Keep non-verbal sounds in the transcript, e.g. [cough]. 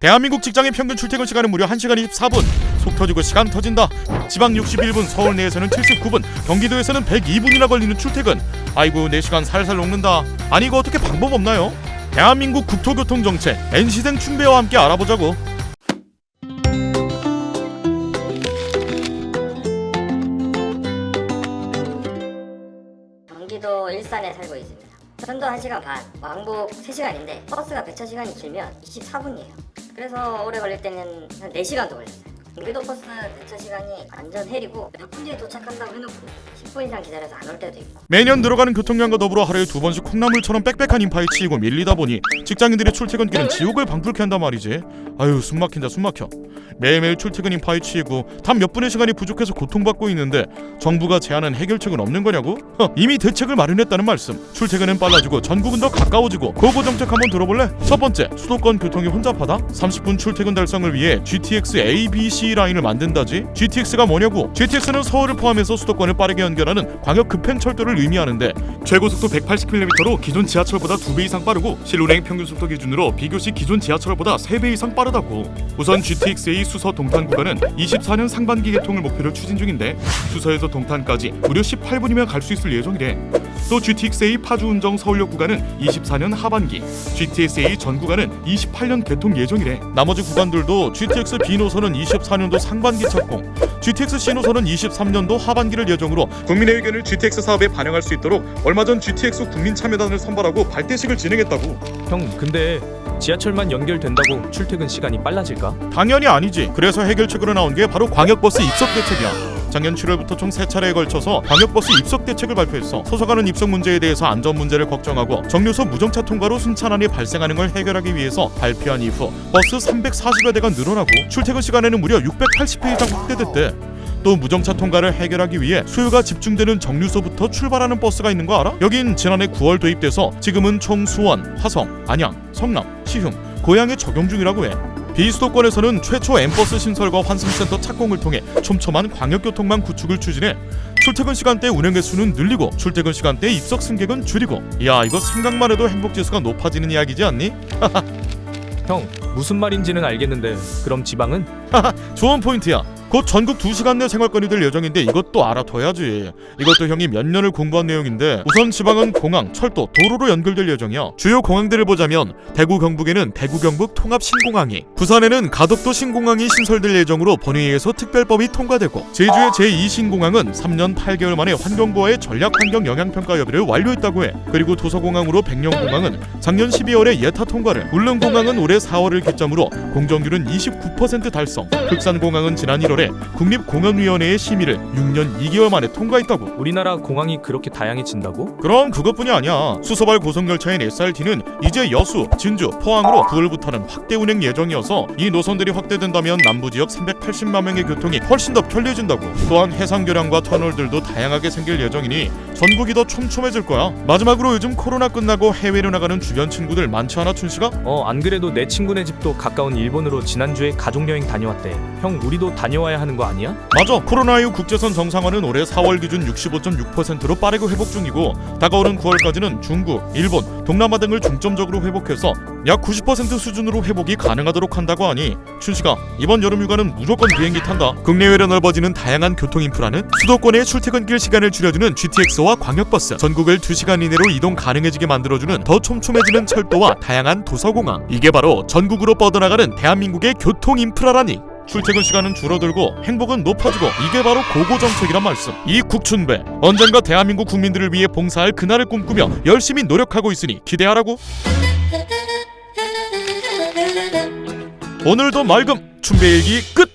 대한민국 직장인 평균 출퇴근 시간은 무려 1시간 24분. 속 터지고 시간 터진다. 지방 61분, 서울 내에서는 79분, 경기도에서는 102분이나 걸리는 출퇴근. 아이고, 4시간 살살 녹는다. 아니 이거 어떻게 방법 없나요? 대한민국 국토교통 정책 NC생 춘배와 함께 알아보자고. 경기도 일산에 살고 있습니다. 편도 1시간 반, 왕복 3시간인데 버스가 배차 시간이 길면 24분이에요. 그래서 오래 걸릴 때는 한 4시간도 걸렸어요. 경기도 버스 배차 시간이 완전 헬이고 몇 분 뒤에 도착한다고 해놓고 10분 이상 기다려서 안 올 때도 있고 매년 늘어가는 교통량과 더불어 하루에 두 번씩 콩나물처럼 빽빽한 인파에 치이고 밀리다 보니 직장인들의 출퇴근길은 지옥을 방불케 한단 말이지. 아유 숨 막힌다 숨 막혀. 매일매일 출퇴근 인파에 치이고 단 몇 분의 시간이 부족해서 고통받고 있는데 정부가 제안한 해결책은 없는 거냐고? 허, 이미 대책을 마련했다는 말씀. 출퇴근은 빨라지고 전국은 더 가까워지고 고고 정책 한번 들어볼래? 첫 번째 수도권 교통이 혼잡하다. 30분 출퇴근 달성을 위해 GTX A, B, C 라인을 만든다지. GTX가 뭐냐고? GTX는 서울을 포함해서 수도권을 빠르게 연결 하는 광역 급행철도를 의미하는데 최고속도 180km로 기존 지하철보다 2배 이상 빠르고 실운행 평균 속도 기준으로 비교시 기존 지하철보다 3배 이상 빠르다고. 우선 GTX-A 수서 동탄 구간은 24년 상반기 개통을 목표로 추진 중인데 수서에서 동탄까지 무려 18분이면 갈 수 있을 예정이래. 또 GTX-A 파주 운정 서울역 구간은 24년 하반기, GTX-A 전 구간은 28년 개통 예정이래. 나머지 구간들도 GTX B 노선은 24년도 상반기 착공, GTX C 노선은 23년도 하반기를 예정으로 국민의 의견을 GTX 사업에 반영할 수 있도록 얼마 전 GTX 국민 참여단을 선발하고 발대식을 진행했다고. 형 근데 지하철만 연결된다고 출퇴근 시간이 빨라질까? 당연히 아니지. 그래서 해결책으로 나온 게 바로 광역버스 입석 대책이야. 작년 7월부터 총 3차례에 걸쳐서 광역버스 입석 대책을 발표했어. 서서가는 입석 문제에 대해서 안전 문제를 걱정하고 정류소 무정차 통과로 순차난이 발생하는 걸 해결하기 위해서 발표한 이후 버스 340여 대가 늘어나고 출퇴근 시간에는 무려 680회 이상 확대됐대. 또 무정차 통과를 해결하기 위해 수요가 집중되는 정류소부터 출발하는 버스가 있는 거 알아? 여긴 지난해 9월 도입돼서 지금은 총 수원, 화성, 안양, 성남, 시흥, 고양에 적용 중이라고 해. 비수도권에서는 최초 엠버스 신설과 환승센터 착공을 통해 촘촘한 광역교통망 구축을 추진해 출퇴근 시간대 운행 횟수는 늘리고 출퇴근 시간대 입석 승객은 줄이고 야 이거 생각만 해도 행복 지수가 높아지는 이야기지 않니? [laughs] 형 무슨 말인지는 알겠는데 그럼 지방은? [laughs] 좋은 포인트야. 곧 전국 2시간 내 생활권이 될 예정인데 이것도 알아둬야지. 이것도 형이 몇 년을 공부한 내용인데 우선 지방은 공항, 철도, 도로로 연결될 예정이야. 주요 공항들을 보자면 대구 경북에는 대구 경북 통합 신공항이, 부산에는 가덕도 신공항이 신설될 예정으로 본회의에서 특별법이 통과되고 제주의 제2 신공항은 3년 8개월 만에 환경부와의 전략 환경 영향 평가 협의를 완료했다고 해. 그리고 도서공항으로 백령공항은 작년 12월에 예타 통과를, 울릉공항은 올해 4월을 기점으로 공정률은 29% 달성, 흑산공항은 지난 1월 에 국립공원위원회의 심의를 6년 2개월 만에 통과했다고. 우리나라 공항이 그렇게 다양해진다고? 그럼 그것뿐이 아니야. 수서발 고속 열차인 SRT는 이제 여수, 진주, 포항으로 9월부터는 확대 운행 예정이어서 이 노선들이 확대된다면 남부 지역 380만 명의 교통이 훨씬 더 편리해진다고. 또한 해상 교량과 터널들도 다양하게 생길 예정이니 전국이 더 촘촘해질 거야. 마지막으로 요즘 코로나 끝나고 해외로 나가는 주변 친구들 많지 않아 춘씨가? 어 안 그래도 내 친구네 집도 가까운 일본으로 지난주에 가족여행 다녀왔대 형 우리도 다녀와 야 하는 거 아니야? 맞아. 코로나19 국제선 정상화는 올해 4월 기준 65.6%로 빠르게 회복 중이고 다가오는 9월까지는 중국, 일본, 동남아 등을 중점적으로 회복해서 약 90% 수준으로 회복이 가능하도록 한다고 하니 춘씨가 이번 여름 휴가는 무조건 비행기 탄다. 국내외로 넓어지는 다양한 교통 인프라는 수도권의 출퇴근길 시간을 줄여주는 GTX와 광역버스, 전국을 2시간 이내로 이동 가능해지게 만들어주는 더 촘촘해지는 철도와 다양한 도서공항. 이게 바로 전국으로 뻗어나가는 대한민국의 교통 인프라라니. 출퇴근 시간은 줄어들고 행복은 높아지고 이게 바로 고고 정책이란 말씀. 이 국춘배 언젠가 대한민국 국민들을 위해 봉사할 그날을 꿈꾸며 열심히 노력하고 있으니 기대하라고. 오늘도 맑음 춘배 일기 끝.